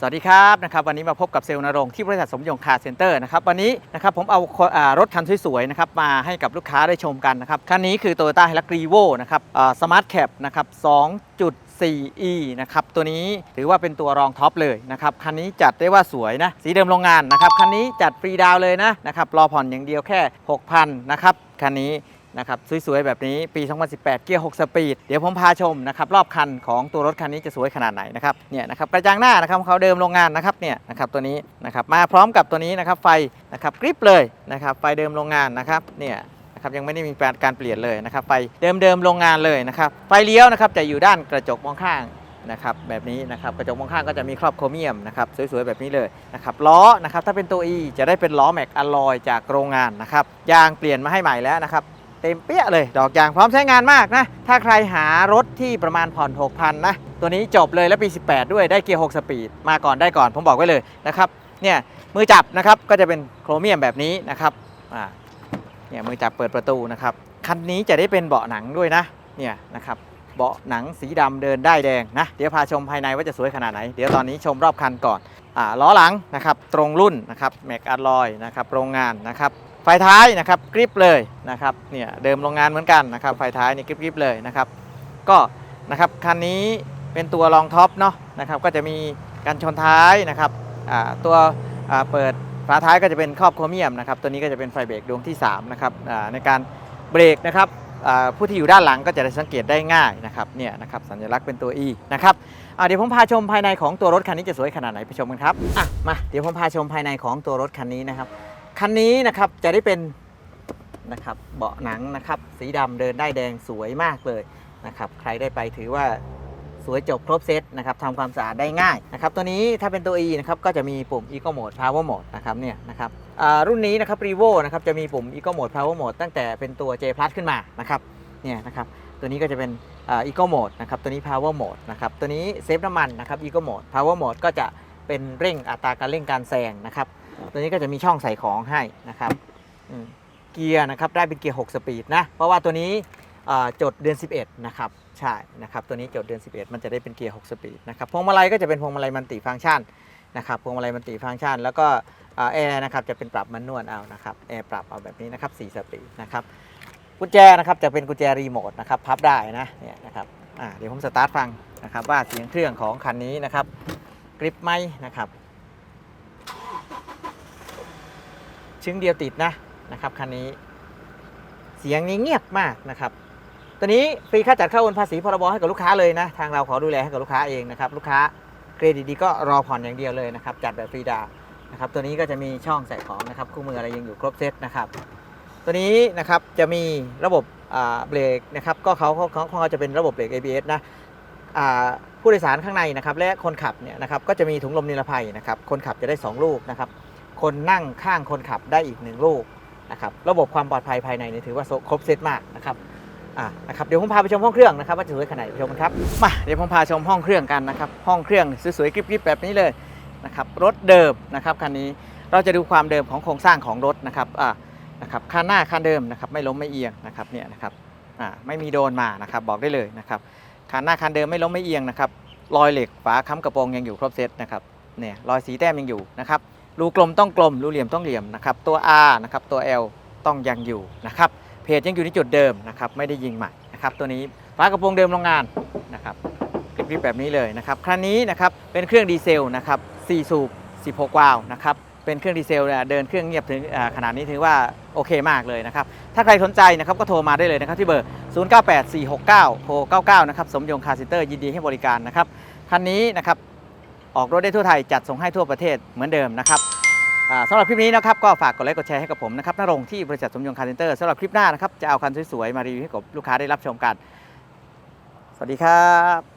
สวัสดีครับนะครับวันนี้มาพบกับเซลล์นรงที่บริษัทสมยงคาร์เซ็นเตอร์นะครับวันนี้นะครับผมเอารถคันสวยๆนะครับมาให้กับลูกค้าได้ชมกันนะครับคันนี้คือ Toyota h i l u x r e v o นะครับสมาร์ทแคปนะครับ 2.4e นะครับตัวนี้ถือว่าเป็นตัวรองท็อปเลยนะครับคันนี้จัดได้ว่าสวยนะสีเดิมโรงงานนะครับคันนี้จัดฟรีดาวเลยนะนะครับรอผ่อนอย่างเดียวแค่ 6,000นะครับคันนี้ นะครับสวยๆ แบบนี้ปี 2018 เกียร์ 6 สปีด เดี๋ยวผมพาชมนะครับรอบคันของตัวรถคันนี้จะสวยขนาดไหนนะครับเนี่ยนะครับกระจังหน้านะครับเขาเดิมโรงงานนะครับเนี่ยนะครับตัวนี้นะครับมาพร้อมกับตัวนี้นะครับไฟนะครับกริปเลยนะครับไฟเดิมโรงงานนะครับเนี่ยนะครับยังไม่ได้มีการเปลี่ยนเลยนะครับไฟเดิมๆโรงงานเลยนะครับไฟเลี้ยวนะครับจะอยู่ด้านกระจกมองข้างนะครับแบบนี้นะครับกระจกมองข้างก็จะมีครอบโครเมียมนะครับสวยๆแบบนี้เลยนะครับล้อนะครับถ้าเป็นตัว E จะได้เป็นล้อแม็กอลลอยจากโรงงานนะครับยางเปลี่ยนมาให้ใหม่แล้วนะครับ เต็มเปี้ยเลย ดอกยางพร้อมใช้งานมากนะ ถ้าใครหารถที่ประมาณผ่อน 6,000 นะ ตัวนี้จบเลยแล้วปี 18 ด้วยได้เกียร์ 6 สปีด มาก่อนได้ก่อนผมบอกไว้เลยนะครับเนี่ยมือจับนะครับก็จะเป็นโครเมียมแบบนี้นะครับอ่าเนี่ยมือจับเปิดประตูนะครับคันนี้จะได้เป็นเบาะหนังด้วยนะเนี่ยนะครับเบาะหนังสีดำเดินได้แดงนะ เดี๋ยวพาชมภายในว่าจะสวยขนาดไหน เดี๋ยวตอนนี้ชมรอบคันก่อนอ่าล้อหลังนะครับตรงรุ่นนะครับแม็กอะลอยนะครับโรงงานนะครับ ไฟท้ายนะครับกริปเลยนะครับเนี่ยเดิมโรงงานเหมือนกันนะครับไฟท้ายนี่กริปๆเลยนะครับก็นะครับคันนี้เป็นตัวรองท็อปเนาะนะครับก็จะมีการชนท้ายนะครับอ่าตัวอ่าเปิดฝาท้ายก็จะเป็นครอบโครเมียมนะครับตัวนี้ก็จะเป็นไฟเบรกดวงที่3นะครับอ่าในการเบรกนะครับอ่าผู้ที่อยู่ด้านหลังก็จะได้สังเกตได้ง่ายนะครับเนี่ยนะครับสัญลักษณ์เป็นตัว E นะครับอ่าเดี๋ยวผมพาชมภายในของตัวรถคันนี้จะสวยขนาดไหนไปชมกันครับอะมาเดี๋ยวผมพาชมภายในของตัวรถคันนี้นะครับ คันนี้นะครับจะได้เป็นนะครับเบาะหนังนะครับ สีดำเดินได้แดงสวยมากเลยนะครับ ใครได้ไปถือว่าสวยจบครบเซตนะครับทำความสะอาดได้ง่ายนะครับ ตัวนี้ถ้าเป็นตัว E นะครับก็จะมีปุ่ม Eco Mode Power Mode นะครับเนี่ยนะครับรุ่นนี้นะครับ r e v o นะครับจะมีปุ่ม Eco Mode Power Mode ตั้งแต่เป็นตัว J Plus ขึ้นมานะครับเนี่ยนะครับตัวนี้ก็จะเป็นอ่า Eco Mode นะครับตัวนี้ Power Mode นะครับตัวนี้เซฟน้ำมันนะครับ Eco Mode Power Mode ก็จะเป็นเร่งอัตราการเร่งการแซงนะครับ ตัวนี้ก็จะมีช่องใส่ของให้นะครับเกียร์นะครับได้เป็นเกียร์ 6 สปีดนะ เพราะว่าตัวนี้จดเดือน 11 นะครับ ใช่นะครับ ตัวนี้จดเดือน 11 มันจะได้เป็นเกียร์ 6 สปีดนะครับ พวงมาลัยก็จะเป็นพวงมาลัยมันติฟังก์ชันนะครับ พวงมาลัยมันติฟังก์ชัน แล้วก็แอร์นะครับจะเป็นปรับมันนวลเอานะครับ แอร์ปรับเอาแบบนี้นะครับ 4 สปีดนะครับ กุญแจนะครับจะเป็นกุญแจรีโมทนะครับ พับได้นะเนี่ยนะครับเดี๋ยวผมสตาร์ทฟังนะครับว่าเสียงเครื่องของคันนี้นะครับ กริปไหมนะครับ ชึ้งเดียวติดนะนะครับคันนี้ เสียงนี้เงียบมากนะครับตัวนี้ฟรีค่าจัดเข้าโอนภาษีพรบให้กับลูกค้าเลยนะ ทางเราขอดูแลให้กับลูกค้าเองนะครับลูกค้าเครดิตดีก็รอผ่อนอย่างเดียวเลยนะครับจัดแบบฟรีดานะครับตัวนี้ก็จะมีช่องใส่ของนะครับคู่มืออะไรยังอยู่ครบเซตนะครับตัวนี้นะครับจะมีระบบเบรกนะครับก็เขาเขาเขาเขาจะเป็นระบบเบรก ABS นะผู้โดยสารข้างในนะครับและคนขับเนี่ยนะครับก็จะมีถุงลมนิรภัยนะครับคนขับจะได้สองลูกนะครับ คนนั่งข้างคนขับได้อีกหนึ่งลูกนะครับระบบความปลอดภัยภายในนี่ถือว่าครบเซตมากนะครับอ่านะครับเดี๋ยวผมพาไปชมห้องเครื่องนะครับว่าจะสวยขนาดไหนไปชมกันครับมาเดี๋ยวผมพาชมห้องเครื่องกันนะครับห้องเครื่องสวยๆกริบๆแบบนี้เลยนะครับรถเดิมนะครับคันนี้เราจะดูความเดิมของโครงสร้างของรถนะครับอ่านะครับคันหน้าคันเดิมนะครับไม่ล้มไม่เอียงนะครับเนี่ยนะครับอ่าไม่มีโดนมานะครับบอกได้เลยนะครับคันหน้าคันเดิมไม่ล้มไม่เอียงนะครับรอยเหล็กฝาค้ำกระโปรงยังอยู่ครบเซตนะครับเนี่ยรอยสีแต้มยังอยู่นะครับ รูกลมต้องกลม รูเหลี่ยมต้องเหลี่ยมนะครับ ตัว R นะครับ ตัว L ต้องยังอยู่นะครับ เพจยังอยู่ในจุดเดิมนะครับ ไม่ได้ยิงใหม่นะครับ ตัวนี้ฝากระโปรงเดิมโรงงานนะครับคลิปแบบนี้เลยนะครับคันนี้นะครับเป็นเครื่องดีเซลนะครับ4สูบ16 วาล์วนะครับ เป็นเครื่องดีเซลเดินเครื่องเงียบถึงขนาดนี้ถือว่าโอเคมากเลยนะครับ ถ้าใครสนใจนะครับก็โทรมาได้เลยนะครับที่เบอร์ 098469 699 นะครับ สมยงคาร์เซ็นเตอร์ยินดีให้บริการนะครับ คันนี้นะครับ ออกรถได้ทั่วไทยจัดส่งให้ทั่วประเทศเหมือนเดิมนะครับสำหรับคลิปนี้นะครับก็ฝากกดไลค์กดแชร์ให้กับผมนะครับนรงที่บริษัทสมยงคาร์เซนเตอร์สำหรับคลิปหน้านะครับจะเอาคันสวยๆมารีวิวให้กับลูกค้าได้รับชมกัน สวัสดีครับ